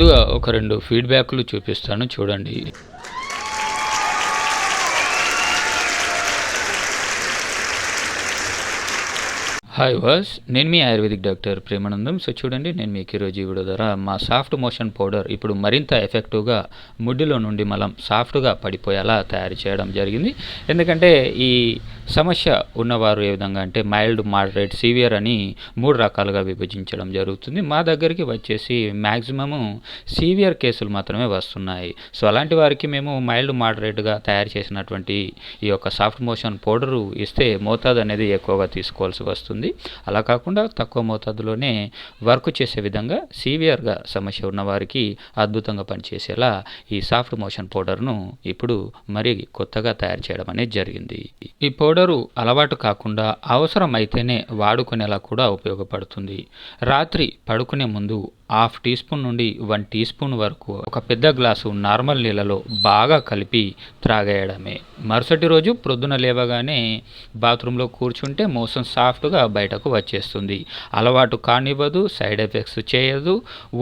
ముందుగా ఒక రెండు ఫీడ్బ్యాక్లు చూపిస్తాను చూడండి. హాయ్ వాస్ నేను మీ ఆయుర్వేదిక్ డాక్టర్ ప్రేమానందం. సో చూడండి నేను మీకు ఈరోజు ఈ వీడియో ద్వారా మా సాఫ్ట్ మోషన్ పౌడర్ ఇప్పుడు మరింత ఎఫెక్టివ్గా ముడ్డిలో నుండి మలం సాఫ్ట్గా పడిపోయేలా తయారు చేయడం జరిగింది. ఎందుకంటే ఈ సమస్య ఉన్నవారు ఏ విధంగా అంటే మైల్డ్ మాడరేట్ సివియర్ అని మూడు రకాలుగా విభజించడం జరుగుతుంది. మా దగ్గరికి వచ్చేసి మ్యాక్సిమము సివియర్ కేసులు మాత్రమే వస్తున్నాయి. సో అలాంటి వారికి మేము మైల్డ్ మాడరేట్గా తయారు చేసినటువంటి ఈ యొక్క సాఫ్ట్ మోషన్ పౌడరు ఇస్తే మోతాదు అనేది ఎక్కువగా తీసుకోవాల్సి వస్తుంది. అలా కాకుండా తక్కువ మోతాదులోనే వర్క్ చేసే విధంగా సివియర్గా సమస్య ఉన్నవారికి అద్భుతంగా పనిచేసేలా ఈ సాఫ్ట్ మోషన్ పౌడర్ను ఇప్పుడు మరి కొత్తగా తయారు చేయడం అనేది జరిగింది. ఈ పౌడర్ అలవాటు కాకుండా అవసరం అయితేనే వాడుకునేలా కూడా ఉపయోగపడుతుంది. రాత్రి పడుకునే ముందు హాఫ్ టీ స్పూన్ నుండి వన్ టీ స్పూన్ వరకు ఒక పెద్ద గ్లాసు నార్మల్ నీళ్ళలో బాగా కలిపి త్రాగేయడమే. మరుసటి రోజు ప్రొద్దున లేవగానే బాత్రూంలో కూర్చుంటే మోసం సాఫ్ట్గా బయటకు వచ్చేస్తుంది. అలవాటు కానివ్వదు సైడ్ ఎఫెక్ట్స్ చేయదు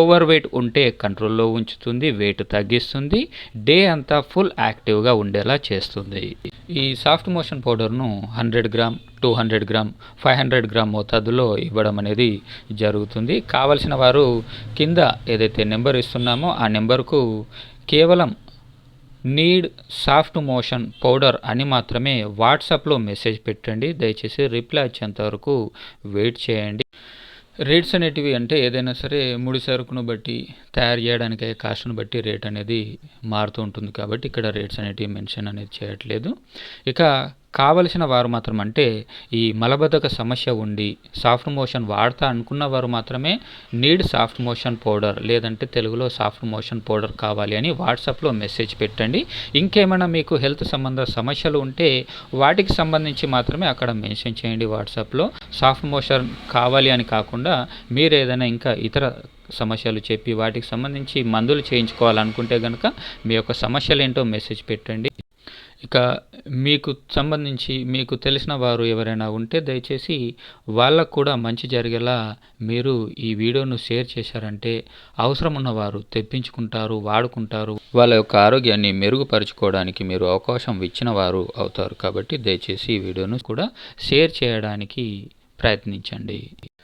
ఓవర్ వెయిట్ ఉంటే కంట్రోల్లో ఉంచుతుంది వెయిట్ తగ్గిస్తుంది డే అంతా ఫుల్ యాక్టివ్గా ఉండేలా చేస్తుంది. ఈ soft motion పౌడర్ను hundred gram two hundred gram five hundred gram మోతాదులో ఇవ్వడం అనేది జరుగుతుంది. కావలసిన వారు కింద ఏదైతే నెంబర్ ఇస్తున్నామో ఆ నెంబర్కు కేవలం నీడ్ సాఫ్ట్ మోషన్ పౌడర్ అని మాత్రమే వాట్సాప్లో మెసేజ్ పెట్టండి. దయచేసి రిప్లై వచ్చేంతవరకు వెయిట్ చేయండి. రేట్స్ అనేటివి అంటే ఏదైనా సరే ముడి సరుకును బట్టి తయారు చేయడానికి అయ్యే కాస్ట్ను బట్టి రేట్ అనేది మారుతూ ఉంటుంది కాబట్టి ఇక్కడ రేట్స్ అనేటివి మెన్షన్ అనేది చేయట్లేదు. ఇక కావలసిన వారు మాత్రం అంటే ఈ మలబద్ధక సమస్య ఉండి సాఫ్ట్ మోషన్ వాడతా అనుకున్న వారు మాత్రమే నీడ్ సాఫ్ట్ మోషన్ పౌడర్ లేదంటే తెలుగులో సాఫ్ట్ మోషన్ పౌడర్ కావాలి అని వాట్సాప్లో మెసేజ్ పెట్టండి. ఇంకేమైనా మీకు హెల్త్ సంబంధ సమస్యలు ఉంటే వాటికి సంబంధించి మాత్రమే అక్కడ మెన్షన్ చేయండి వాట్సాప్లో. సాఫ్ట్ మోషన్ కావాలి అని కాకుండా మీరు ఏదైనా ఇంకా ఇతర సమస్యలు చెప్పి వాటికి సంబంధించి మందులు చేయించుకోవాలనుకుంటే కనుక మీ యొక్క సమస్యలు ఏంటో మెసేజ్ పెట్టండి. ఇక మీకు సంబంధించి మీకు తెలిసిన వారు ఎవరైనా ఉంటే దయచేసి వాళ్ళకు కూడా మంచి జరిగేలా మీరు ఈ వీడియోను షేర్ చేశారంటే అవసరం ఉన్నవారు తెప్పించుకుంటారు వాడుకుంటారు. వాళ్ళ యొక్క ఆరోగ్యాన్ని మెరుగుపరుచుకోవడానికి మీరు అవకాశం ఇచ్చిన వారు అవుతారు కాబట్టి దయచేసి ఈ వీడియోను కూడా షేర్ చేయడానికి ప్రయత్నించండి.